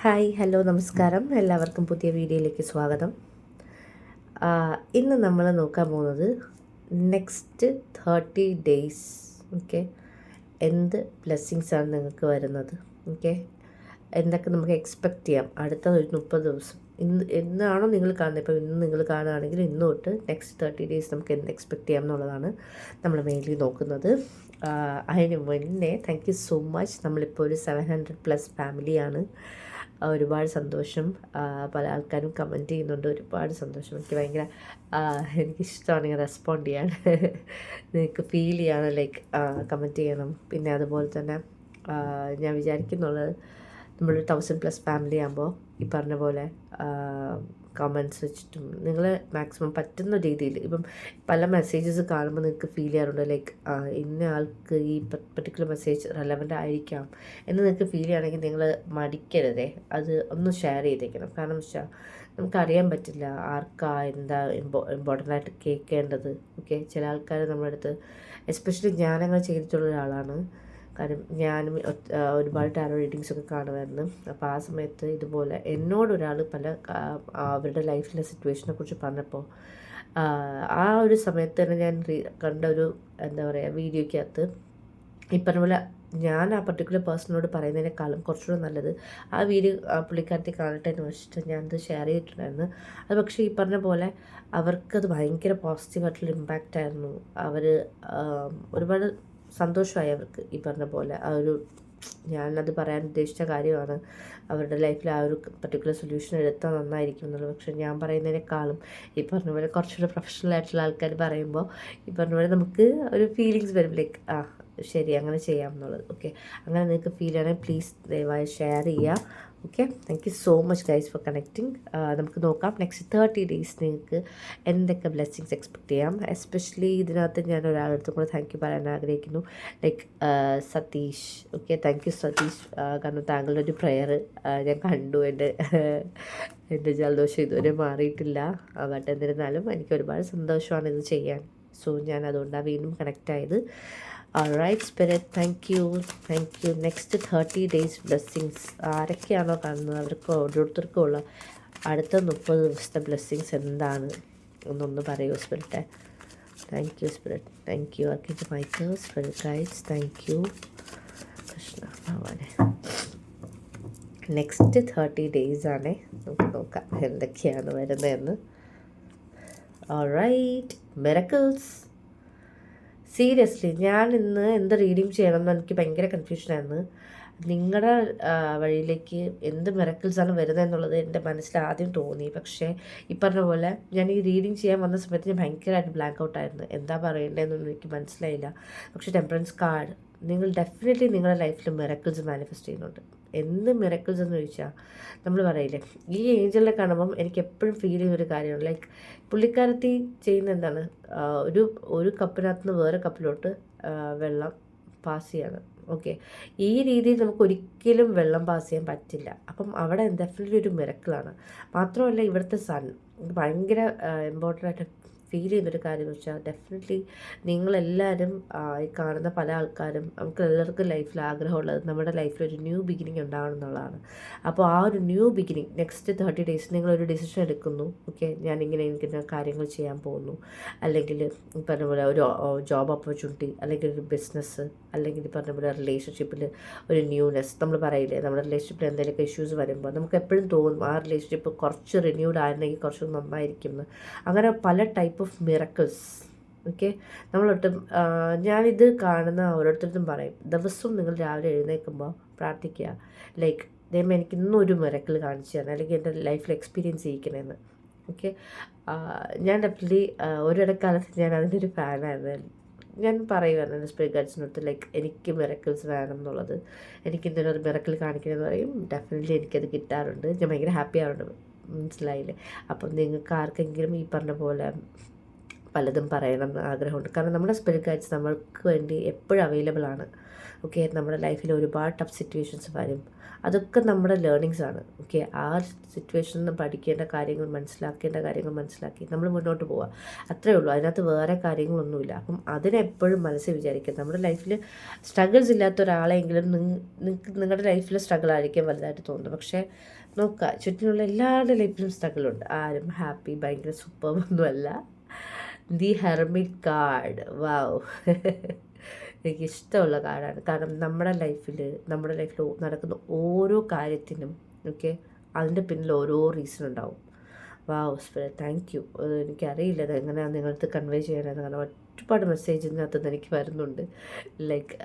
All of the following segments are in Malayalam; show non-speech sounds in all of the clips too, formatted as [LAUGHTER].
ഹായ് ഹലോ നമസ്കാരം. എല്ലാവർക്കും പുതിയ വീഡിയോയിലേക്ക് സ്വാഗതം. ഇന്ന് നമ്മൾ നോക്കാൻ പോകുന്നത് നെക്സ്റ്റ് തേർട്ടി ഡേയ്സ് ഓക്കെ എന്ത് ബ്ലെസ്സിങ്സ് ആണ് നിങ്ങൾക്ക് വരുന്നത് ഓക്കെ എന്തൊക്കെ നമുക്ക് എക്സ്പെക്റ്റ് ചെയ്യാം? അടുത്ത ഒരു മുപ്പത് ദിവസം. ഇന്ന് എന്നാണോ നിങ്ങൾ കാണുന്നത്? ഇപ്പോൾ ഇന്ന് നിങ്ങൾ കാണുകയാണെങ്കിൽ ഇന്ന് തൊട്ട് നെക്സ്റ്റ് തേർട്ടി ഡേയ്സ് നമുക്ക് എന്ത് എക്സ്പെക്റ്റ് ചെയ്യാം എന്നുള്ളതാണ് നമ്മൾ മെയിൻലി നോക്കുന്നത്. അതിന് മുന്നേ താങ്ക് യു സോ മച്ച് നമ്മളിപ്പോൾ ഒരു സെവൻ ഹൺഡ്രഡ് പ്ലസ് ഫാമിലിയാണ് ഒരുപാട് സന്തോഷം. പല ആൾക്കാരും കമന്റ് ചെയ്യുന്നുണ്ട്. ഒരുപാട് സന്തോഷം. എനിക്ക് ഭയങ്കര എനിക്കിഷ്ടമാണ് ഇങ്ങനെ റെസ്പോണ്ട് ചെയ്യാൻ. നിങ്ങൾക്ക് ഫീൽ ചെയ്യാണ് ലൈക്ക് കമന്റ് ചെയ്യണം. പിന്നെ അതുപോലെ തന്നെ ഞാൻ വിചാരിക്കുന്നുള്ളത് നമ്മളൊരു തൗസൻഡ് പ്ലസ് ഫാമിലി ആകുമ്പോൾ ഈ പറഞ്ഞ പോലെ കമൻസ് വെച്ചിട്ടും നിങ്ങൾ മാക്സിമം പറ്റുന്ന രീതിയിൽ ഇപ്പം പല മെസ്സേജസ് കാണുമ്പോൾ നിങ്ങൾക്ക് ഫീൽ ചെയ്യാറുണ്ട് ലൈക്ക് ഇന്ന ആൾക്ക് ഈ പർട്ടിക്കുലർ മെസ്സേജ് റെലവന്റ് ആയിരിക്കാം എന്ന് നിങ്ങൾക്ക് ഫീൽ ചെയ്യുകയാണെങ്കിൽ നിങ്ങൾ മടിക്കരുതേ. അത് ഒന്ന് ഷെയർ ചെയ്തേക്കണം. കാരണം വെച്ചാൽ നമുക്കറിയാൻ പറ്റില്ല ആർക്കാ എന്താ ഇമ്പോ ഇമ്പോർട്ടന്റ് ആയിട്ട് കേൾക്കേണ്ടത് ഓക്കെ ചില ആൾക്കാർ നമ്മുടെ അടുത്ത് എസ്പെഷ്യലി ഞാനങ്ങനെ ചെയ്തിട്ടുള്ള ഒരാളാണ്. കാരണം ഞാനും ഒരുപാട് ടാരോ റീഡിങ്സ് ഒക്കെ കാണുമായിരുന്നു. അപ്പോൾ ആ സമയത്ത് ഇതുപോലെ എന്നോട് ഒരാൾ പല അവരുടെ ലൈഫിലെ സിറ്റുവേഷനെ കുറിച്ച് പറഞ്ഞപ്പോൾ ആ, ഒരു സമയത്ത് തന്നെ ഞാൻ കണ്ട ഒരു എന്താ പറയുക വീഡിയോയ്ക്കകത്ത് ഈ പറഞ്ഞ പോലെ ഞാൻ ആ പർട്ടിക്കുലർ പേഴ്സണോട് പറയുന്നതിനേക്കാളും കുറച്ചുകൂടെ നല്ലത് ആ വീഡിയോ പുള്ളിക്കാരത്തി കാണട്ടെ എന്ന് വെച്ചിട്ട് ഞാനത് ഷെയർ ചെയ്തിട്ടുണ്ടായിരുന്നു. അത് പക്ഷേ ഈ പറഞ്ഞ പോലെ അവർക്കത് ഭയങ്കര പോസിറ്റീവായിട്ടുള്ള ഇമ്പാക്റ്റ് ആയിരുന്നു. അവർ ഒരുപാട് സന്തോഷമായി അവർക്ക് ഈ പറഞ്ഞ പോലെ. ആ ഒരു ഞാനത് പറയാൻ ഉദ്ദേശിച്ച കാര്യമാണ്. അവരുടെ ലൈഫിൽ ആ ഒരു പർട്ടിക്കുലർ സൊല്യൂഷൻ എടുത്താൽ നന്നായിരിക്കും എന്നുള്ളത്. പക്ഷെ ഞാൻ പറയുന്നതിനേക്കാളും ഈ പറഞ്ഞ പോലെ കുറച്ചുകൂടെ പ്രൊഫഷണൽ ആയിട്ടുള്ള ആൾക്കാർ പറയുമ്പോൾ ഈ പറഞ്ഞ പോലെ നമുക്ക് ഒരു ഫീലിങ്സ് വരും. ലൈക്ക് ആ ശരി അങ്ങനെ ചെയ്യാം എന്നുള്ളത്. ഓക്കെ അങ്ങനെ നിങ്ങൾക്ക് ഫീൽ ആണെങ്കിൽ പ്ലീസ് ദയവായി ഷെയർ ചെയ്യുക. Okay thank you so much guys for connecting നമുക്ക് നോക്കാം. നെക്സ്റ്റ് തേർട്ടി ഡേയ്സ് നിങ്ങൾക്ക് എന്തൊക്കെ ബ്ലെസ്സിങ്സ് എക്സ്പെക്ട് ചെയ്യാം? എസ്പെഷ്യലി ഇതിനകത്ത് ഞാൻ ഒരാളടുത്തും കൂടെ താങ്ക് യു പറയാൻ ആഗ്രഹിക്കുന്നു. Like Satish. Okay thank you Satish. ആ, കാരണം താങ്കളുടെ ഒരു പ്രെയർ ഞാൻ കണ്ടു. എന്റെ [LAUGHS] എന്റെ ജലദോഷം ഇതുവരെ മാറിയിട്ടില്ല. ബട്ട് എന്നിരുന്നാലും എനിക്ക് ഒരുപാട് സന്തോഷമാണ് ഇത് ചെയ്യാൻ. സോ ഞാൻ അതുകൊണ്ടാണ് വീണ്ടും കണക്റ്റ് ആയത്. Right spirit thank you thank you next thirty days blessings ആരൊക്കെയാണോ കാണുന്നത് അവർക്ക് ഓരോരുത്തർക്കും ഉള്ള അടുത്ത മുപ്പത് ദിവസത്തെ ബ്ലെസ്സിങ്സ് എന്താണ്? എന്നൊന്ന് പറയൂ സ്പിരിറ്റെ thank you spirit thank you അക്കിന്റെ Michael spirit guides thank you Krishna ഭഗവാനെ. നെക്സ്റ്റ് തേർട്ടി ഡേയ്സ് ആണേ. നമുക്ക് നോക്കാം എന്തൊക്കെയാണ് വരുന്നതെന്ന്. ഓൾറൈറ്റ് മിറക്കിൾസ് സീരിയസ്ലി ഞാൻ ഇന്ന് എന്ത് റീഡിങ് ചെയ്യണം എന്ന് എനിക്ക് ഭയങ്കര കൺഫ്യൂഷനായിരുന്നു നിങ്ങളുടെ വഴിയിലേക്ക് എന്ത് മെറക്കിൾസാണ് വരുന്നത് എന്നുള്ളത് എന്റെ മനസ്സിൽ ആദ്യം തോന്നി. പക്ഷേ ഈ പറഞ്ഞ പോലെ ഞാൻ ഈ റീഡിങ് ചെയ്യാൻ വന്ന സമയത്ത് ഞാൻ ഭയങ്കരമായിട്ട് ബ്ലാങ്ക് ഔട്ടായിരുന്നു എന്താ പറയേണ്ടതെന്നൊന്നും എനിക്ക് മനസ്സിലായില്ല. പക്ഷേ ടെമ്പറൻസ് കാർഡ് നിങ്ങൾ ഡെഫിനറ്റ്ലി നിങ്ങളുടെ ലൈഫിൽ മിറക്കിൾസ് മാനിഫെസ്റ്റ് ചെയ്യുന്നുണ്ട്. എന്ത് മിറക്കിൾസ് എന്ന് ചോദിച്ചാൽ നമ്മൾ പറയില്ലേ ഈ ഏഞ്ചലിനെ കാണുമ്പം എനിക്ക് എപ്പോഴും ഫീൽ ചെയ്യുന്ന ഒരു കാര്യമാണ്. ലൈക്ക് പുള്ളിക്കാരത്തി ചെയ്യുന്ന എന്താണ് ഒരു ഒരു കപ്പിനകത്ത് നിന്ന് വേറെ കപ്പിലോട്ട് വെള്ളം പാസ് ചെയ്യാണ്. ഓക്കെ ഈ രീതിയിൽ നമുക്ക് ഒരിക്കലും വെള്ളം പാസ് ചെയ്യാൻ പറ്റില്ല. അപ്പം അവിടെ ഡെഫിനറ്റ്ലി ഒരു മിറക്കിളാണ് മാത്രമല്ല ഇവിടുത്തെ സൺ ഭയങ്കര ഇമ്പോർട്ടന്റ് ആയിട്ട് ഫീൽ ചെയ്യുന്നൊരു കാര്യം വെച്ചാൽ ഡെഫിനറ്റ്ലി നിങ്ങളെല്ലാവരും ഈ കാണുന്ന പല ആൾക്കാരും നമുക്ക് എല്ലാവർക്കും ലൈഫിൽ ആഗ്രഹമുള്ളത് നമ്മുടെ ലൈഫിൽ ഒരു ന്യൂ ബിഗിനിങ് ഉണ്ടാവണം എന്നുള്ളതാണ്. അപ്പോൾ ആ ഒരു new beginning next thirty days നിങ്ങളൊരു ഡിസിഷൻ എടുക്കുന്നു. ഓക്കെ ഞാനിങ്ങനെ എനിക്ക് കാര്യങ്ങൾ ചെയ്യാൻ പോകുന്നു. അല്ലെങ്കിൽ പറഞ്ഞ പോലെ ഒരു ജോബ് ഓപ്പർച്യൂണിറ്റി അല്ലെങ്കിൽ ഒരു ബിസിനസ് അല്ലെങ്കിൽ പറഞ്ഞ പോലെ റിലേഷൻഷിപ്പിൽ ഒരു ന്യൂനെസ് നമ്മൾ പറയില്ലേ? നമ്മുടെ റിലേഷൻഷിപ്പിൽ എന്തെങ്കിലുമൊക്കെ ഇഷ്യൂസ് വരുമ്പോൾ നമുക്ക് എപ്പോഴും തോന്നും ആ റിലേഷൻഷിപ്പ് കുറച്ച് റിന്യൂഡ് ആയിരുന്നെങ്കിൽ കുറച്ച് നന്നായിരിക്കും അങ്ങനെ പല ടൈപ്പ് ഓഫ് മിറക്കിൾസ് ഓക്കെ നമ്മളൊട്ടും ഞാനിത് കാണുന്ന ഓരോരുത്തർക്കും പറയും. ദിവസവും നിങ്ങൾ രാവിലെ എഴുന്നേൽക്കുമ്പോൾ പ്രാർത്ഥിക്കുക. ലൈക്ക് ദൈവം എനിക്ക് ഇന്നും ഒരു മിറക്കിൾ കാണിച്ചു തരണം. അല്ലെങ്കിൽ എന്റെ ലൈഫിൽ എക്സ്പീരിയൻസ് ചെയ്യിക്കണമെന്ന് ഓക്കെ ഞാൻ ഡെഫിനറ്റ്ലി ഒരിടക്കാലത്ത് ഞാൻ അതിന്റെ ഒരു ഫാനായിരുന്നു ഞാൻ പറയുമായിരുന്നു എന്റെ സ്പിരിറ്റ് ഗൈഡ്സിനടുത്ത് ലൈക്ക് എനിക്ക് മിറക്കിൾസ് വേണം എന്നുള്ളത്. എനിക്ക് എന്തെങ്കിലും ഒരു മിറക്കിൾ കാണിക്കണമെന്ന് പറയും. ഡെഫിനറ്റ്ലി എനിക്കത് കിട്ടാറുണ്ട്. ഞാൻ ഭയങ്കര ഹാപ്പി ആവുന്നുണ്ട്. മനസ്സിലായില്ലേ? അപ്പം നിങ്ങൾക്ക് ആർക്കെങ്കിലും ഈ പറഞ്ഞ പോലെ പലതും പറയണം എന്ന് ആഗ്രഹമുണ്ട്. കാരണം നമ്മുടെ സ്പിരിറ്റ് ഗൈഡ്സ് നമ്മൾക്ക് വേണ്ടി എപ്പോഴും അവൈലബിൾ ആണ്. ഓക്കെ നമ്മുടെ ലൈഫിൽ ഒരുപാട് ടഫ് സിറ്റുവേഷൻസ് വരും. അതൊക്കെ നമ്മുടെ ലേണിങ്സ് ആണ്. ഓക്കെ ആ സിറ്റുവേഷനിൽ നിന്ന് പഠിക്കേണ്ട കാര്യങ്ങൾ മനസ്സിലാക്കേണ്ട കാര്യങ്ങൾ മനസ്സിലാക്കി നമ്മൾ മുന്നോട്ട് പോവുക അത്രേ ഉള്ളൂ. അതിനകത്ത് വേറെ കാര്യങ്ങളൊന്നുമില്ല. അപ്പം അതിനെപ്പോഴും മനസ്സിൽ വിചാരിക്കുക. നമ്മുടെ ലൈഫിൽ സ്ട്രഗിൾസ് ഇല്ലാത്ത ഒരാളെങ്കിലും നിങ്ങൾക്ക് നിങ്ങളുടെ ലൈഫിൽ സ്ട്രഗിൾ ആയിരിക്കും വലുതായിട്ട് തോന്നുന്നു പക്ഷേ നോക്കുക ചുറ്റിനുള്ള എല്ലാവരുടെ ലൈഫിലും സ്ട്രഗിളുണ്ട് ആരും ഹാപ്പി ഭയങ്കര സൂപ്പർവൊന്നുമല്ല ദി ഹെർമിറ്റ് കാർഡ്. വാവ് എനിക്ക് ഇഷ്ടമുള്ള കാർഡാണ്. കാരണം നമ്മുടെ ലൈഫിൽ നമ്മുടെ ലൈഫിൽ നടക്കുന്ന ഓരോ കാര്യത്തിനും ഓക്കെ അതിന്റെ പിന്നിൽ ഓരോ റീസൺ ഉണ്ടാവും. വാവ് താങ്ക് യു എനിക്കറിയില്ല അത് എങ്ങനെയാണ് നിങ്ങളടുത്ത് കൺവേ ചെയ്യണമെന്ന് കാരണം ഒരുപാട് മെസ്സേജ് ഇതിനകത്ത് നിന്ന് എനിക്ക് വരുന്നുണ്ട്. ലൈക്ക്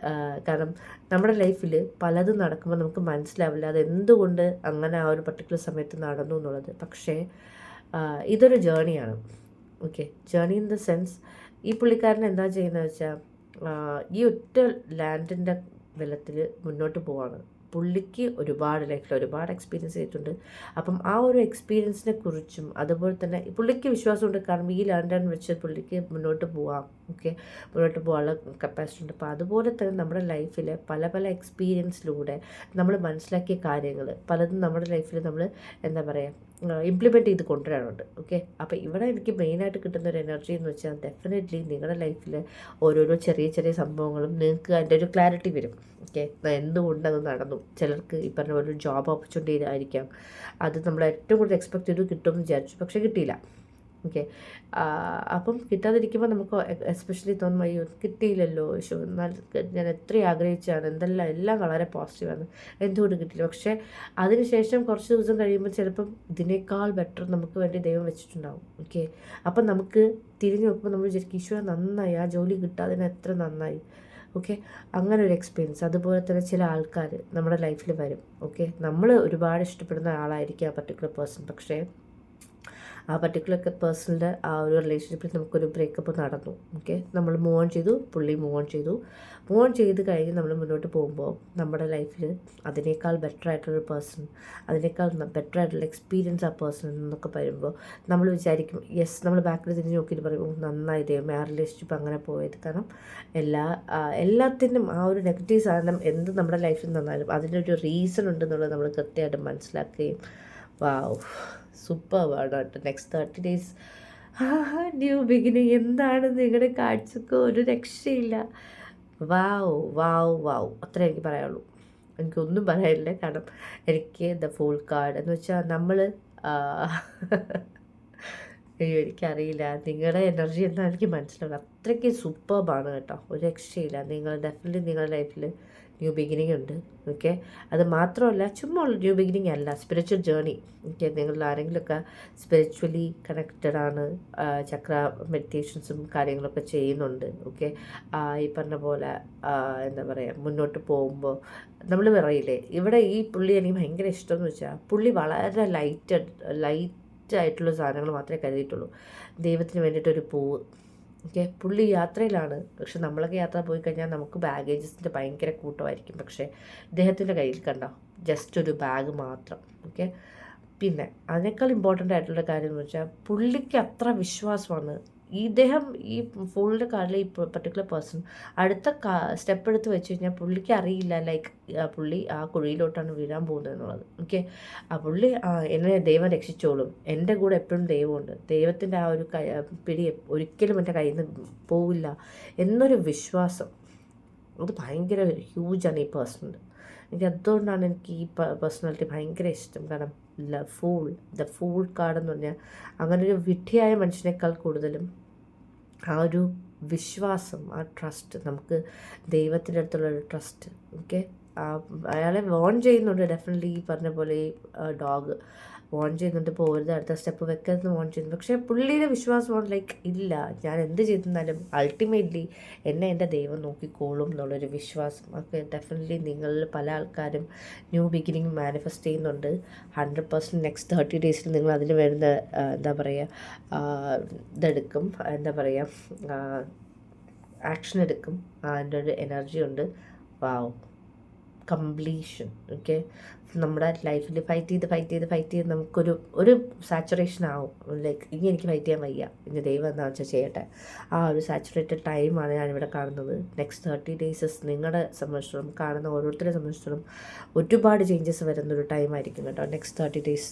കാരണം നമ്മുടെ ലൈഫിൽ പലതും നടക്കുമ്പോൾ നമുക്ക് മനസ്സിലാവില്ല അത് എന്തുകൊണ്ട് അങ്ങനെ ആ ഒരു പർട്ടിക്കുലർ സമയത്ത് നടന്നു എന്നുള്ളത്. പക്ഷേ ഇതൊരു ജേണിയാണ്. Okay journey in the sense ഈ പുള്ളിക്കാരൻ എന്താ ചെയ്യുന്നത് വെച്ചാൽ ഈ ഒറ്റ ലാൻഡിന്റെ ബലത്തിൽ മുന്നോട്ട് പോവാണ്. പുള്ളിക്ക് ഒരുപാട് ലൈഫിൽ ഒരുപാട് എക്സ്പീരിയൻസ് ചെയ്തിട്ടുണ്ട്. അപ്പം ആ ഒരു എക്സ്പീരിയൻസിനെ കുറിച്ചും അതുപോലെ തന്നെ പുള്ളിക്ക് വിശ്വാസമുണ്ട്. കാരണം ഈ ലാൻഡ് വെച്ച് പുള്ളിക്ക് മുന്നോട്ട് പോവാം. ഓക്കെ മുന്നോട്ട് പോകാനുള്ള കപ്പാസിറ്റി ഉണ്ട്. അപ്പോൾ അതുപോലെ തന്നെ നമ്മുടെ ലൈഫിൽ പല പല എക്സ്പീരിയൻസിലൂടെ നമ്മൾ മനസ്സിലാക്കിയ കാര്യങ്ങൾ പലതും നമ്മുടെ ലൈഫിൽ നമ്മൾ എന്താ പറയുക ഇംപ്ലിമെന്റ് ചെയ്ത് കൊണ്ടുവരാനുണ്ട് ഓക്കെ അപ്പോൾ ഇവിടെ എനിക്ക് മെയിനായിട്ട് കിട്ടുന്ന ഒരു എനർജി എന്ന് വെച്ചാൽ ഡെഫിനറ്റ്ലി നിങ്ങളുടെ ലൈഫിൽ ഓരോരോ ചെറിയ ചെറിയ സംഭവങ്ങളും നിങ്ങൾക്ക് അതിന്റെ ഒരു ക്ലാരിറ്റി വരും. ഓക്കെ എന്തുകൊണ്ട് അത് നടന്നു? ചിലർക്ക് ഈ പറഞ്ഞ പോലെ ഒരു ജോബ് ഓപ്പർച്യൂണിറ്റി ആയിരിക്കാം അത് നമ്മൾ ഏറ്റവും കൂടുതൽ എക്സ്പെക്ട് ചെയ്തു കിട്ടുമെന്ന് വിചാരിച്ചു. പക്ഷേ കിട്ടിയില്ല. ഓക്കെ അപ്പം കിട്ടാതിരിക്കുമ്പോൾ നമുക്ക് എസ്പെഷ്യലി തോന്നും അയ്യോ കിട്ടിയില്ലല്ലോ ഷോ എന്നാൽ ഞാൻ എത്ര ആഗ്രഹിച്ചാണ് എന്തെല്ലാം എല്ലാം വളരെ പോസിറ്റീവാണ് എന്തുകൊണ്ട് കിട്ടിയില്ല? പക്ഷേ അതിനുശേഷം കുറച്ച് ദിവസം കഴിയുമ്പോൾ ചിലപ്പം ഇതിനേക്കാൾ ബെറ്റർ നമുക്ക് വേണ്ടി ദൈവം വെച്ചിട്ടുണ്ടാവും. ഓക്കെ അപ്പം നമുക്ക് തിരിഞ്ഞു നോക്കുമ്പോൾ നമ്മൾ വിചാരിക്കും ഈശ്വര നന്നായി. ആ ജോലി കിട്ടാതിന് എത്ര നന്നായി. ഓക്കെ അങ്ങനെ ഒരു എക്സ്പീരിയൻസ് അതുപോലെ തന്നെ ചില ആൾക്കാർ നമ്മുടെ ലൈഫിൽ വരും. ഓക്കെ നമ്മൾ ഒരുപാട് ഇഷ്ടപ്പെടുന്ന ആളായിരിക്കും ആ പർട്ടിക്കുലർ പേഴ്സൺ പക്ഷേ ആ പർട്ടിക്കുലർ പേഴ്സണിന്റെ ആ ഒരു റിലേഷൻഷിപ്പിൽ നമുക്കൊരു ബ്രേക്കപ്പ് നടന്നു. ഓക്കെ നമ്മൾ മൂവ് ഓൺ ചെയ്തു പുള്ളി മൂവ് ഓൺ ചെയ്തു. മൂവ് ഓൺ ചെയ്ത് കഴിഞ്ഞ് നമ്മൾ മുന്നോട്ട് പോകുമ്പോൾ നമ്മുടെ ലൈഫിൽ അതിനേക്കാൾ ബെറ്റർ ആയിട്ടുള്ളൊരു പേഴ്സൺ അതിനേക്കാൾ ബെറ്റർ ആയിട്ടുള്ള എക്സ്പീരിയൻസ് ആ പേഴ്സൺ എന്നൊക്കെ വരുമ്പോൾ നമ്മൾ വിചാരിക്കും യെസ് നമ്മൾ ബാക്കിൽ തിരിഞ്ഞ് നോക്കിയിട്ട് പറയും നന്നായി ദൈവം ആ റിലേഷൻഷിപ്പ് അങ്ങനെ പോയത്? കാരണം എല്ലാ എല്ലാത്തിനും ആ ഒരു നെഗറ്റീവ് സാധനം എന്ത് നമ്മുടെ ലൈഫിൽ നന്നായാലും അതിനൊരു റീസൺ ഉണ്ടെന്നുള്ളത് നമ്മൾ കൃത്യമായിട്ട് മനസ്സിലാക്കുകയും വാവ് സൂപ്പർ വേർഡ് കേട്ടോ next thirty days new beginning എന്താണ് നിങ്ങളുടെ കാഴ്ചക്ക് ഒരു രക്ഷയില്ല. വാവ് വാവ് വാവ് അത്രേ എനിക്ക് പറയാനുള്ളൂ. എനിക്കൊന്നും പറയാനില്ല. കാരണം എനിക്ക് ദ ഫുൾ കാർഡ് എന്ന് വെച്ചാൽ നമ്മൾ അയ്യോ എനിക്കറിയില്ല. നിങ്ങളുടെ എനർജി എന്താ എനിക്ക് മനസ്സിലാവും അത്രയ്ക്ക് സൂപ്പർബാണ് കേട്ടോ. ഒരു രക്ഷയില്ല. നിങ്ങൾ ഡെഫിനറ്റ്ലി നിങ്ങളുടെ ലൈഫിൽ ന്യൂ ബിഗിനിങ് ഉണ്ട്. ഓക്കെ അത് മാത്രമല്ല ചുമ്മാ ഉള്ള ന്യൂ ബിഗിനിങ് അല്ല സ്പിരിച്വൽ ജേർണി ഓക്കെ നിങ്ങൾ ആരെങ്കിലുമൊക്കെ സ്പിരിച്വലി കണക്റ്റഡ് ആണ് ചക്ര മെഡിറ്റേഷൻസും കാര്യങ്ങളൊക്കെ ചെയ്യുന്നുണ്ട്. ഓക്കെ ഈ പറഞ്ഞ പോലെ എന്താ പറയുക മുന്നോട്ട് പോകുമ്പോൾ നമ്മൾ പറയില്ലേ ഇവിടെ ഈ പുള്ളി എനിക്ക് ഭയങ്കര ഇഷ്ടമെന്ന് വെച്ചാൽ പുള്ളി വളരെ ലൈറ്റ് ലൈറ്റ് ആയിട്ടുള്ള സാധനങ്ങൾ മാത്രമേ കരുതിയിട്ടുള്ളൂ. ദൈവത്തിന് വേണ്ടിയിട്ടൊരു പൂവ്. ഓക്കെ പുള്ളി യാത്രയിലാണ്. പക്ഷെ നമ്മളൊക്കെ യാത്ര പോയി കഴിഞ്ഞാൽ നമുക്ക് ബാഗേജസിന്റെ ഭയങ്കര കൂട്ടമായിരിക്കും. പക്ഷേ ഇദ്ദേഹത്തിന്റെ കയ്യിൽ കണ്ടോ? ജസ്റ്റ് ഒരു ബാഗ് മാത്രം. ഓക്കെ പിന്നെ അതിനേക്കാൾ ഇമ്പോർട്ടന്റ് ആയിട്ടുള്ള കാര്യം എന്ന് വെച്ചാൽ പുള്ളിക്ക് അത്ര വിശ്വാസമാണ് ഇദ്ദേഹം ഈ ഫോണിന്റെ കാർഡിൽ ഈ പർട്ടിക്കുലർ പേഴ്സൺ അടുത്ത സ്റ്റെപ്പ് എടുത്ത് വെച്ച് കഴിഞ്ഞാൽ പുള്ളിക്ക് അറിയില്ല ലൈക്ക് പുള്ളി ആ കുഴിയിലോട്ടാണ് വീഴാൻ പോകുന്നത് എന്നുള്ളത്. ഓക്കെ ആ പുള്ളി എന്നെ ദൈവം രക്ഷിച്ചോളും. എന്റെ കൂടെ എപ്പോഴും ദൈവമുണ്ട്. ദൈവത്തിന്റെ ആ ഒരു പിടി ഒരിക്കലും എന്റെ കയ്യിൽ നിന്ന് പോവില്ല എന്നൊരു വിശ്വാസം. അത് ഭയങ്കര ഹ്യൂജാണ് ഈ പേഴ്സണൽ എനിക്ക് അതുകൊണ്ടാണ് എനിക്ക് ഈ പേഴ്സണാലിറ്റി ഭയങ്കര ഇഷ്ടം. കാരണം ഫൂൾ ദ ഫൂൾ കാർഡ് എന്ന് പറഞ്ഞാൽ അങ്ങനെ ഒരു വിഡ്ഢിയായ മനുഷ്യനേക്കാൾ കൂടുതലും ആ ഒരു വിശ്വാസം ആ ട്രസ്റ്റ് നമുക്ക് ദൈവത്തിന്റെ അടുത്തുള്ള ഒരു ട്രസ്റ്റ് ഓക്കെ അയാളെ വോൺ ചെയ്യുന്നുണ്ട്. ഡെഫിനറ്റ്ലി ഈ പറഞ്ഞ പോലെ ഈ ഡോഗ് വോൺ ചെയ്യുന്നുണ്ട് പോകരുത് അടുത്ത സ്റ്റെപ്പ് വെക്കരുത് വോൺ ചെയ്യുന്നു പക്ഷേ പുള്ളിയുടെ വിശ്വാസമാണ് ലൈക്ക് ഇല്ല. ഞാൻ എന്ത് ചെയ്തെന്നാലും അൾട്ടിമേറ്റ്ലി എന്നെ എന്റെ ദൈവം നോക്കിക്കോളും എന്നുള്ളൊരു വിശ്വാസം. ഒക്കെ ഡെഫിനറ്റ്ലി നിങ്ങളിൽ പല ആൾക്കാരും ന്യൂ ബിഗിനിങ് മാനിഫെസ്റ്റ് ചെയ്യുന്നുണ്ട്. ഹൺഡ്രഡ് പെർസെന്റ് നെക്സ്റ്റ് തേർട്ടി ഡേയ്സിൽ നിങ്ങൾ അതിന് വരുന്ന എന്താ പറയുക ഇതെടുക്കും. എന്താ പറയുക ആക്ഷൻ എടുക്കും. അതിന്റെ ഒരു എനർജി ഉണ്ട്. വാവ് കംപ്ലീഷൻ ഓക്കെ നമ്മുടെ ലൈഫിൽ ഫൈറ്റ് ചെയ്ത് ഫൈറ്റ് ചെയ്ത് ഫൈറ്റ് ചെയ്ത് നമുക്കൊരു ഒരു സാച്ചുറേഷൻ ആവും. ലൈക്ക് ഇനി എനിക്ക് ഫൈറ്റ് ചെയ്യാൻ വയ്യ. ഇനി ദൈവം എന്താ വെച്ചാൽ ചെയ്യട്ടെ. ആ ഒരു സാച്ചുറേറ്റഡ് ടൈമാണ് ഞാനിവിടെ കാണുന്നത്. നെക്സ്റ്റ് തേർട്ടി ഡേയ്സസ് നിങ്ങളുടെ സംബന്ധിച്ചിടത്തോളം കാണുന്ന ഓരോരുത്തരെ സംബന്ധിച്ചിടത്തോളം ഒരുപാട് ചേഞ്ചസ് വരുന്നൊരു ടൈമായിരിക്കും കേട്ടോ. നെക്സ്റ്റ് തേർട്ടി ഡേയ്സ്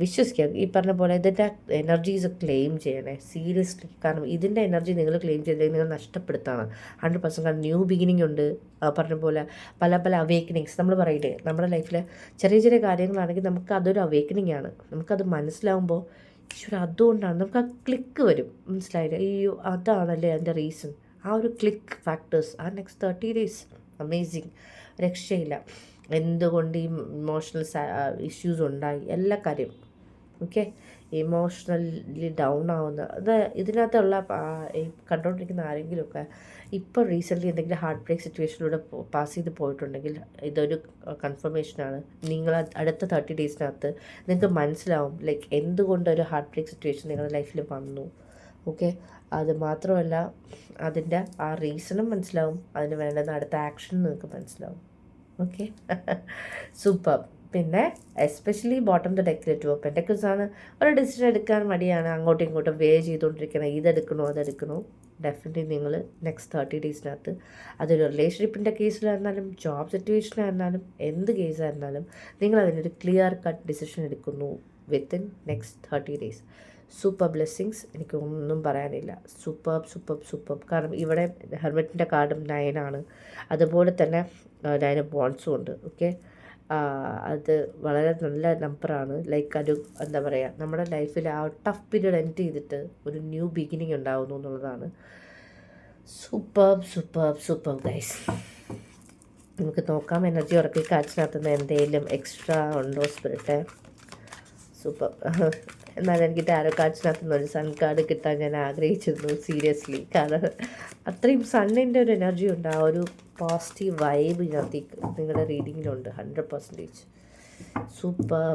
വിശ്വസിക്കുക. ഈ പറഞ്ഞ പോലെ ഇതിന്റെ എനർജീസ് ക്ലെയിം ചെയ്യണേ. സീരിയസ്ലി കാരണം ഇതിന്റെ എനർജി നിങ്ങൾ ക്ലെയിം ചെയ്തില്ലെങ്കിൽ നിങ്ങൾ നഷ്ടപ്പെടുത്താണ്. ഹൺഡ്രഡ് പെർസെന്റ് കാരണം ന്യൂ ബിഗിനിങ് ഉണ്ട്. പറഞ്ഞ പോലെ പല പല അവേക്കനിങ്സ് നമ്മൾ പറയില്ലേ നമ്മുടെ ലൈഫിൽ ചെറിയ ചെറിയ കാര്യങ്ങളാണെങ്കിൽ നമുക്ക് അതൊരു അവേക്കനിങ് ആണ്. നമുക്കത് മനസ്സിലാവുമ്പോൾ ഈശ്വര അതുകൊണ്ടാണ് നമുക്ക് ആ ക്ലിക്ക് വരും. മനസ്സിലായില്ലേ? അയ്യോ അതാണല്ലേ അതിന്റെ റീസൺ ആ ഒരു ക്ലിക്ക് ഫാക്ടേഴ്സ് ആ നെക്സ്റ്റ് തേർട്ടി ഡേയ്സ് അമേസിങ് രക്ഷയില്ല. എന്തുകൊണ്ട് ഈ ഇമോഷണൽ ഇഷ്യൂസ് ഉണ്ടായി? എല്ലാ കാര്യം. ഓക്കെ ഇമോഷണലി ഡൗൺ ആവുന്ന അത് ഇതിനകത്തുള്ള കണ്ടുകൊണ്ടിരിക്കുന്ന ആരെങ്കിലുമൊക്കെ ഇപ്പോൾ റീസെന്റ്ലി എന്തെങ്കിലും ഹാർട്ട് ബ്രേക്ക് സിറ്റുവേഷനിലൂടെ പാസ് ചെയ്ത് പോയിട്ടുണ്ടെങ്കിൽ ഇതൊരു കൺഫർമേഷനാണ് നിങ്ങൾ അടുത്ത തേർട്ടി ഡേയ്സിനകത്ത് നിങ്ങൾക്ക് മനസ്സിലാവും ലൈക്ക് എന്തുകൊണ്ട് ഒരു ഹാർട്ട് ബ്രേക്ക് സിറ്റുവേഷൻ നിങ്ങളുടെ ലൈഫിൽ വന്നു. ഓക്കെ അത് മാത്രമല്ല അതിന്റെ ആ റീസണും മനസ്സിലാവും അതിന് വേണ്ടുന്ന അടുത്ത ആക്ഷൻ നിങ്ങൾക്ക് മനസ്സിലാവും. ഓക്കെ. [LAUGHS] സൂപ്പർ. പിന്നെ especially bottom the decorative pentacles ആണ് ഒരു ഡിസിഷൻ എടുക്കാൻ മടിയാണ് അങ്ങോട്ടും ഇങ്ങോട്ടും വേ ചെയ്തുകൊണ്ടിരിക്കണം. ഇതെടുക്കണോ അതെടുക്കണോ ഡെഫിനറ്റ്ലി നിങ്ങൾ നെക്സ്റ്റ് തേർട്ടി ഡേയ്സിനകത്ത് അതൊരു റിലേഷൻഷിപ്പിന്റെ കേസിലായിരുന്നാലും ജോബ് സിറ്റുവേഷനായിരുന്നാലും എന്ത് കേസായിരുന്നാലും നിങ്ങൾ അതിനൊരു ക്ലിയർ കട്ട് ഡിസിഷൻ എടുക്കുന്നു within next thirty days super blessings എനിക്ക് ഒന്നും പറയാനില്ല. സൂപ്പർ സൂപ്പർ സൂപ്പർ കാരണം ഇവിടെ ഹെർമെറ്റിന്റെ കാർഡും നയനാണ് അതുപോലെ തന്നെ നയന് ബോൾസും ഉണ്ട് ഓക്കെ അത് വളരെ നല്ല നമ്പറാണ്. ലൈക്ക് ഒരു എന്താ പറയുക നമ്മുടെ ലൈഫിൽ ആ ടഫ് പീരീഡ് എൻഡ് ചെയ്തിട്ട് ഒരു ന്യൂ ബിഗിനിങ് ഉണ്ടാകുന്നു എന്നുള്ളതാണ്. സൂപ്പർ സൂപ്പർ സൂപ്പർ ഗൈസ് നമുക്ക് നോക്കാം എനർജി ഉറക്കി കാച്ചിനകത്തുനിന്ന് എന്തെങ്കിലും എക്സ്ട്രാ ഉണ്ടോ സ്പിരിറ്റ് സൂപ്പർ എന്നാൽ എനിക്ക് ടാരോ കാർഡ്സിനകത്ത് നിന്ന് ഒരു സൺ കാർഡ് കിട്ടാൻ ഞാൻ ആഗ്രഹിച്ചിരുന്നു സീരിയസ്ലി കാരണം അത്രയും സണ്ണിന്റെ ഒരു എനർജി ഉണ്ട് ആ ഒരു പോസിറ്റീവ് വൈബ് ഇതിനകത്ത് നിങ്ങളുടെ റീഡിങ്ങിലുണ്ട് ഹൺഡ്രഡ് പെർസെന്റേജ് സൂപ്പർ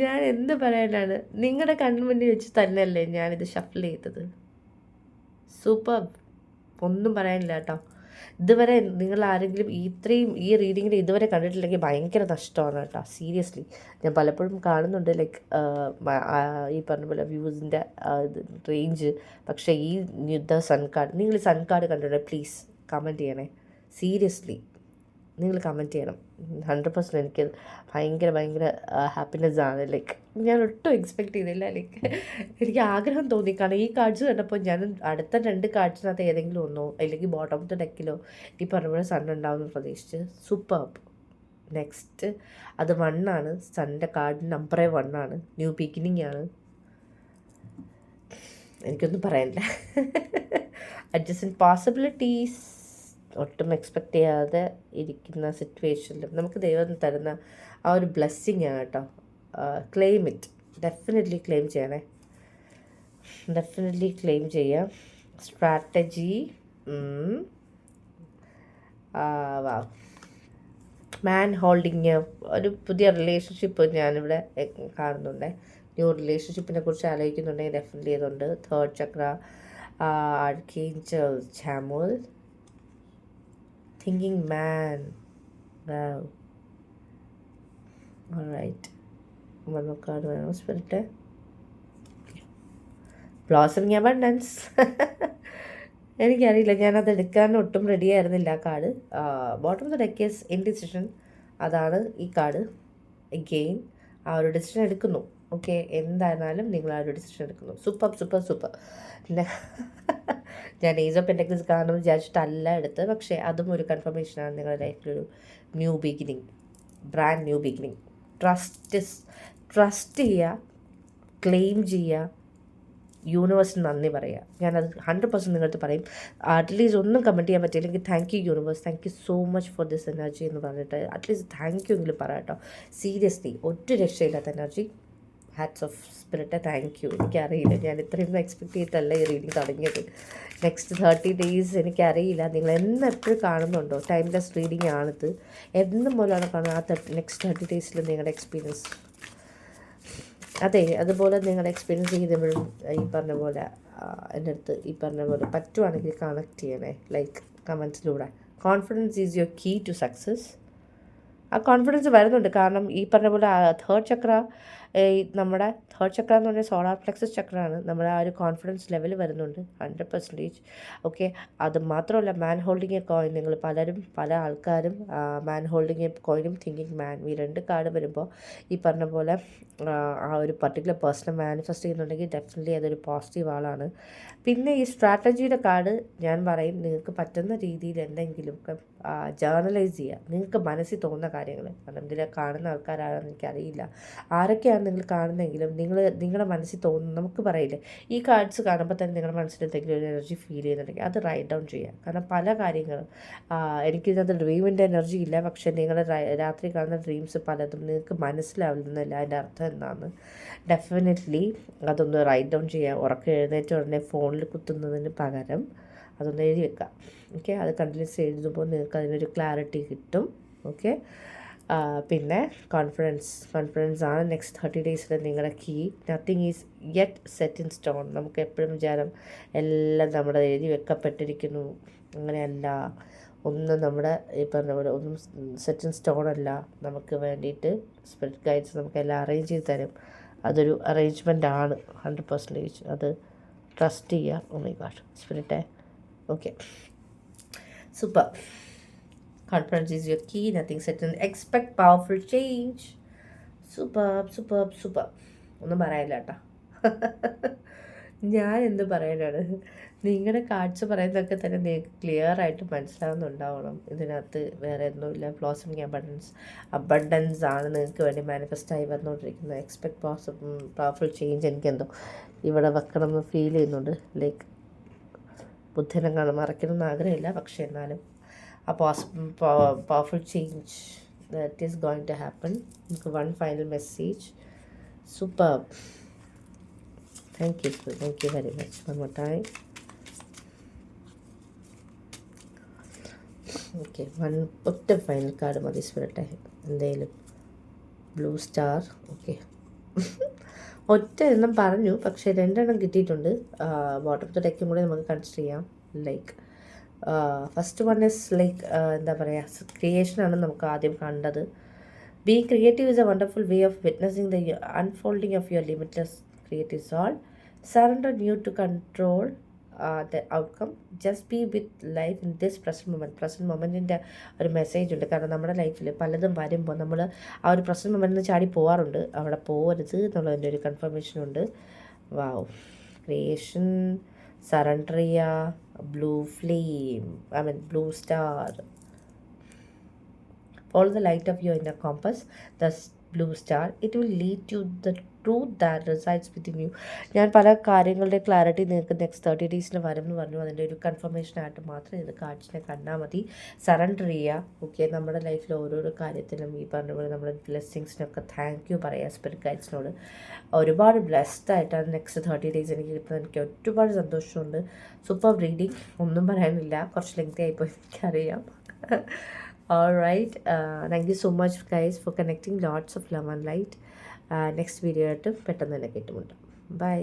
ഞാൻ എന്ത് പറയാനാണ്? നിങ്ങളുടെ കൺമുന്നിൽ വെച്ച് തന്നെയല്ലേ ഞാനിത് ഷഫിൾ ചെയ്തത്. സൂപ്പർ ഒന്നും പറയാനില്ല കേട്ടോ ഇതുവരെ നിങ്ങൾ ആരെങ്കിലും ഇത്രയും ഈ റീഡിങ്ങിൽ ഇതുവരെ കണ്ടിട്ടില്ലെങ്കിൽ ഭയങ്കര നഷ്ടമാണ് കേട്ടോ. സീരിയസ്ലി ഞാൻ പലപ്പോഴും കാണുന്നുണ്ട് ലൈക്ക് ഈ പറഞ്ഞ പോലെ വ്യൂസിന്റെ റേഞ്ച് പക്ഷേ ഈ യുദ്ധ സൺ കാർഡ് നിങ്ങൾ സൺ കാർഡ് കണ്ടിട്ടുണ്ടെങ്കിൽ പ്ലീസ് കമന്റ് ചെയ്യണേ. സീരിയസ്ലി നിങ്ങൾ കമന്റ് ചെയ്യണം. ഹൺഡ്രഡ് പെർസെന്റ് എനിക്ക് ഭയങ്കര ഭയങ്കര ഹാപ്പിനെസ് ആണ്. ലൈക്ക് ഞാൻ ഒട്ടും എക്സ്പെക്ട് ചെയ്തില്ല. ലൈക്ക് എനിക്ക് ആഗ്രഹം തോന്നി. കാരണം ഈ കാർഡ്സ് കണ്ടപ്പോൾ ഞാൻ അടുത്ത രണ്ട് കാർഡ്സിനകത്ത് ഏതെങ്കിലും ഒന്നോ അല്ലെങ്കിൽ ബോട്ടമത്തെ ഡെക്കിലോ ഈ പറഞ്ഞ പോലെ സൺ ഉണ്ടാവുമെന്ന് പ്രതീക്ഷിച്ച് സൂപ്പർ നെക്സ്റ്റ് അത് വണ്ണാണ് സണ്ണിന്റെ കാർഡ് നമ്പറേ വണ്ണാണ് ന്യൂ ബിഗിനിങ് ആണ്. എനിക്കൊന്നും പറയാനില്ല. [LAUGHS] അഡ്ജസ്റ്റൻ പോസിബിലിറ്റീസ് ഒട്ടും എക്സ്പെക്റ്റ് ചെയ്യാതെ ഇരിക്കുന്ന സിറ്റുവേഷനിലും നമുക്ക് ദൈവം തരുന്ന ആ ഒരു ബ്ലെസ്സിങ് ആണ് കേട്ടോ. ക്ലെയിം ഇറ്റ് ഡെഫിനറ്റ്ലി ക്ലെയിം ചെയ്യണേ. ഡെഫിനറ്റ്ലി ക്ലെയിം ചെയ്യാം. സ്ട്രാറ്റജി മാൻ ഹോൾഡിങ് ഒരു പുതിയ റിലേഷൻഷിപ്പ് ഞാനിവിടെ കാണുന്നുണ്ട്. ന്യൂ റിലേഷൻഷിപ്പിനെ കുറിച്ച് ആലോചിക്കുന്നുണ്ടെങ്കിൽ ഡെഫിനറ്റ്ലി ഇതുണ്ട്. Third chakra archangel Chamuel thinking man wow alright card വേണോ. സ്പിരിറ്റ് ബ്ലോസമിങ് അബണ്ടൻസ് എനിക്കറിയില്ല. ഞാനത് എടുക്കാൻ ഒട്ടും റെഡി ആയിരുന്നില്ല ആ card bottom of the deck is indecision അതാണ് ഈ കാർഡ് എഗെയിൻ ആ ഒരു ഡിസിഷൻ എടുക്കുന്നു. ഓക്കെ എന്തായിരുന്നാലും നിങ്ങൾ ആ ഒരു ഡിസിഷൻ എടുക്കുന്നു. സൂപ്പർ സൂപ്പർ സൂപ്പർ ഞാൻ ഏജ് ഓഫ് പെന്റക്കിൾസ് കാണും വിചാരിച്ചിട്ടല്ല എടുത്ത് പക്ഷേ അതും ഒരു കൺഫർമേഷനാണ് നിങ്ങളുടെ ലൈഫിലൊരു new beginning brand new beginning trust trust ചെയ്യുക ക്ലെയിം ചെയ്യുക യൂണിവേഴ്സിന് നന്ദി പറയുക. ഞാനത് ഹൺഡ്രഡ് പെർസെന്റ് നിങ്ങളടുത്ത് പറയും. അറ്റ്ലീസ്റ്റ് ഒന്നും കമന്റ് ചെയ്യാൻ പറ്റിയില്ലെങ്കിൽ thank you universe thank you so much for this energy എന്ന് പറഞ്ഞിട്ട് അറ്റ്ലീസ്റ്റ് താങ്ക് യു എങ്കിലും പറയാം കേട്ടോ. സീരിയസ്ലി ഒറ്റ രക്ഷയില്ലാത്ത energy hats off spirit thank you എനിക്കറിയില്ല. ഞാൻ ഇത്രയൊന്നും എക്സ്പെക്ട് ചെയ്തിട്ടല്ല ഈ റീഡിങ് തുടങ്ങിയത്. നെക്സ്റ്റ് തേർട്ടി ഡേയ്സ് എനിക്കറിയില്ല. നിങ്ങൾ എന്ന് എപ്പോഴും കാണുന്നുണ്ടോ? ടൈംലെസ് റീഡിങ് ആണിത്. എന്ന് പോലെയാണ് കാണുന്നത്. ആ തേർട്ടി നെക്സ്റ്റ് തേർട്ടി ഡേയ്സിൽ നിങ്ങളുടെ എക്സ്പീരിയൻസ് അതെ അതുപോലെ നിങ്ങൾ എക്സ്പീരിയൻസ് ചെയ്തപ്പോഴും ഈ പറഞ്ഞ പോലെ എന്റെ അടുത്ത് ഈ പറഞ്ഞ പോലെ പറ്റുവാണെങ്കിൽ കണക്ട് ചെയ്യണേ. Like കമൻസിലൂടെ confidence is your key to success ആ കോൺഫിഡൻസ് വരുന്നുണ്ട്. കാരണം ഈ പറഞ്ഞ പോലെ തേർഡ് ചക്ര നമ്മുടെ തേർഡ് ചക്ര എന്ന് പറഞ്ഞാൽ സോളാർ ഫ്ലെക്സസ് ചക്രമാണ് നമ്മുടെ ആ ഒരു കോൺഫിഡൻസ് ലെവൽ വരുന്നുണ്ട് ഹൺഡ്രഡ് പെർസെന്റേജ് ഓക്കെ അത് മാത്രമല്ല മാൻ ഹോൾഡിങ് എ കോയിൻ നിങ്ങൾ പലരും പല ആൾക്കാരും മാൻ ഹോൾഡിങ് എ കോയിനും തിങ്കിങ് മാൻ ഈ രണ്ട് കാർഡ് വരുമ്പോൾ ഈ പറഞ്ഞ പോലെ ആ ഒരു പർട്ടിക്കുലർ പേഴ്സണെ മാനിഫെസ്റ്റ് ചെയ്യുന്നുണ്ടെങ്കിൽ ഡെഫിനറ്റ്ലി അതൊരു പോസിറ്റീവ് ആളാണ്. പിന്നെ ഈ സ്ട്രാറ്റജിയുടെ കാർഡ് ഞാൻ പറയും നിങ്ങൾക്ക് പറ്റുന്ന രീതിയിൽ എന്തെങ്കിലും ജേർണലൈസ് ചെയ്യുക. നിങ്ങൾക്ക് മനസ്സിൽ തോന്നുന്ന കാര്യങ്ങൾ കാരണം ഇതിലെ കാണുന്ന ആൾക്കാരാണെന്ന് എനിക്കറിയില്ല. ആരൊക്കെയാണ് നിങ്ങൾ കാണുന്നതെങ്കിലും നിങ്ങൾ നിങ്ങളുടെ മനസ്സിൽ തോന്നുന്നു നമുക്ക് പറയില്ലേ ഈ കാർഡ്സ് കാണുമ്പോൾ തന്നെ നിങ്ങളുടെ മനസ്സിൽ എന്തെങ്കിലും ഒരു എനർജി ഫീൽ ചെയ്യുന്നുണ്ടെങ്കിൽ അത് റൈറ്റ് ഡൗൺ ചെയ്യുക കാരണം പല കാര്യങ്ങളും എനിക്കിതിനകത്ത് ഡ്രീമിന്റെ എനർജി ഇല്ല. പക്ഷേ നിങ്ങളുടെ രാത്രി കാണുന്ന ഡ്രീംസ് പലതും നിങ്ങൾക്ക് മനസ്സിലാവുന്നില്ല അതിന്റെ അർത്ഥം എന്താണ്? ഡെഫിനറ്റ്ലി അതൊന്ന് റൈറ്റ് ഡൗൺ ചെയ്യുക ഉറക്കം എഴുന്നേറ്റ് ഉടനെ ഫോണിൽ കുത്തുന്നതിന് പകരം അതൊന്ന് എഴുതി വെക്കാം. ഓക്കെ അത് കണ്ടിന്യൂസ് എഴുതുമ്പോൾ നിങ്ങൾക്ക് അതിനൊരു ക്ലാരിറ്റി കിട്ടും. ഓക്കെ പിന്നെ കോൺഫിഡൻസ് കോൺഫിഡൻസ് ആണ്. നെക്സ്റ്റ് തേർട്ടി ഡേയ്സിൽ നിങ്ങളുടെ key nothing is yet set in stone നമുക്ക് എപ്പോഴും വിചാരം എല്ലാം നമ്മുടെ എഴുതി വെക്കപ്പെട്ടിരിക്കുന്നു. അങ്ങനെയല്ല. ഒന്നും നമ്മുടെ ഈ പറഞ്ഞ പോലെ ഒന്നും സെറ്റ് ഇൻ സ്റ്റോൺ അല്ല. നമുക്ക് വേണ്ടിയിട്ട് സ്പിരിറ്റ് ഗൈഡ്സ് നമുക്ക് എല്ലാം അറേഞ്ച് ചെയ്ത് തരും. അതൊരു അറേഞ്ച്മെന്റ് ആണ്. ഹൺഡ്രഡ് പെർസെന്റേജ് അത് ട്രസ്റ്റ് ചെയ്യുക oh my god സ്പിരിറ്റേ okay super Confidence is your key. Nothing certain. Expect powerful change. Super super super ഒന്നും പറയാനില്ല കേട്ടോ. ഞാൻ എന്ത് പറയാനാണ് നിങ്ങളുടെ കാഴ്ച പറയുന്നതൊക്കെ തന്നെ നിങ്ങൾക്ക് ക്ലിയർ ആയിട്ട് മനസ്സിലാവുന്നുണ്ടാവണം. ഇതിനകത്ത് വേറെ ഒന്നുമില്ല. ബ്ലോസമിങ് അബണ്ടൻസ് അബണ്ടൻസ് ആണ് നിങ്ങൾക്ക് വേണ്ടി മാനിഫെസ്റ്റ് ആയി വന്നുകൊണ്ടിരിക്കുന്നത്. എക്സ്പെക്ട് പോസിബിൾ പവർഫുൾ ചേഞ്ച് എനിക്കെന്തോ ഇവിടെ വെക്കണം എന്ന് ഫീൽ ചെയ്യുന്നുണ്ട്. ലൈക്ക് ബുദ്ധനെ കാണാൻ എന്ന് ആഗ്രഹമില്ല. പക്ഷേ എന്നാലും a powerful change that is going to happen. One final message. Superb. Thank you. Thank you very much. One more time. Okay one ഒറ്റ ഫൈനൽ കാർഡ് മതി സ്പിരിറ്റെ എന്തെങ്കിലും ബ്ലൂ സ്റ്റാർ ഓക്കെ ഒറ്റ എണ്ണം പറഞ്ഞു പക്ഷേ രണ്ടെണ്ണം കിട്ടിയിട്ടുണ്ട് ബോട്ടം ഡെക്കും കൂടെ നമുക്ക് കൺസിഡർ ചെയ്യാം like first one is like എന്താ പറയുക ക്രിയേഷനാണ് നമുക്ക് ആദ്യം കണ്ടത്. Be creative is a wonderful way of witnessing the unfolding of your limitless creative soul surrender new to control the outcome just be with life in this present moment present മൊമെന്റിന്റെ ഒരു മെസ്സേജ് ഉണ്ട്. കാരണം നമ്മുടെ ലൈഫിൽ പലതും വരുമ്പോൾ നമ്മൾ ആ ഒരു പ്രസന്റ് മൊമെന്റിൽ ചാടി പോകാറുണ്ട് അവിടെ പോകരുത് എന്നുള്ളതിന്റെ ഒരു കൺഫർമേഷൻ ഉണ്ട്. വാവ് ക്രിയേഷൻ സറണ്ടർ ചെയ്യുക blue flame, I mean blue star. Follow the light of your inner compass, the blue star. It will lead to the truth that resides within you ഞാൻ പല കാര്യങ്ങളുടെ ക്ലാരിറ്റി നിങ്ങൾക്ക് നെക്സ്റ്റ് തേർട്ടി ഡേയ്സിൽ വരും എന്ന് പറഞ്ഞു. അതിന്റെ ഒരു കൺഫർമേഷൻ ആയിട്ട് മാത്രം ഇത് കാഴ്ചനെ കണ്ടാൽ മതി. സറണ്ടർ ചെയ്യുക ഓക്കെ നമ്മുടെ ലൈഫിൽ ഓരോരോ കാര്യത്തിലും ഈ പറഞ്ഞ പോലെ നമ്മുടെ ബ്ലെസ്സിങ്സിനൊക്കെ താങ്ക് യു പറയുക സ്പിരിറ്റ് ഗൈഡ്സിനോട് ഒരുപാട് ബ്ലെസ്ഡ് ആയിട്ടാണ് നെക്സ്റ്റ് തേർട്ടി ഡേയ്സ് എനിക്ക് കിട്ടുന്നത്. എനിക്ക് ഒരുപാട് സന്തോഷമുണ്ട്. സൂപ്പർ റീഡിങ് ഒന്നും പറയാനില്ല. കുറച്ച് ലെങ്തി ആയിപ്പോയി. എനിക്കറിയാം. [LAUGHS] All right. Uh, thank you so much, guys, for connecting. Lots of love and light. Next video ആയിട്ട് പെട്ടെന്ന് തന്നെ കിട്ടുമുണ്ട്. ബൈ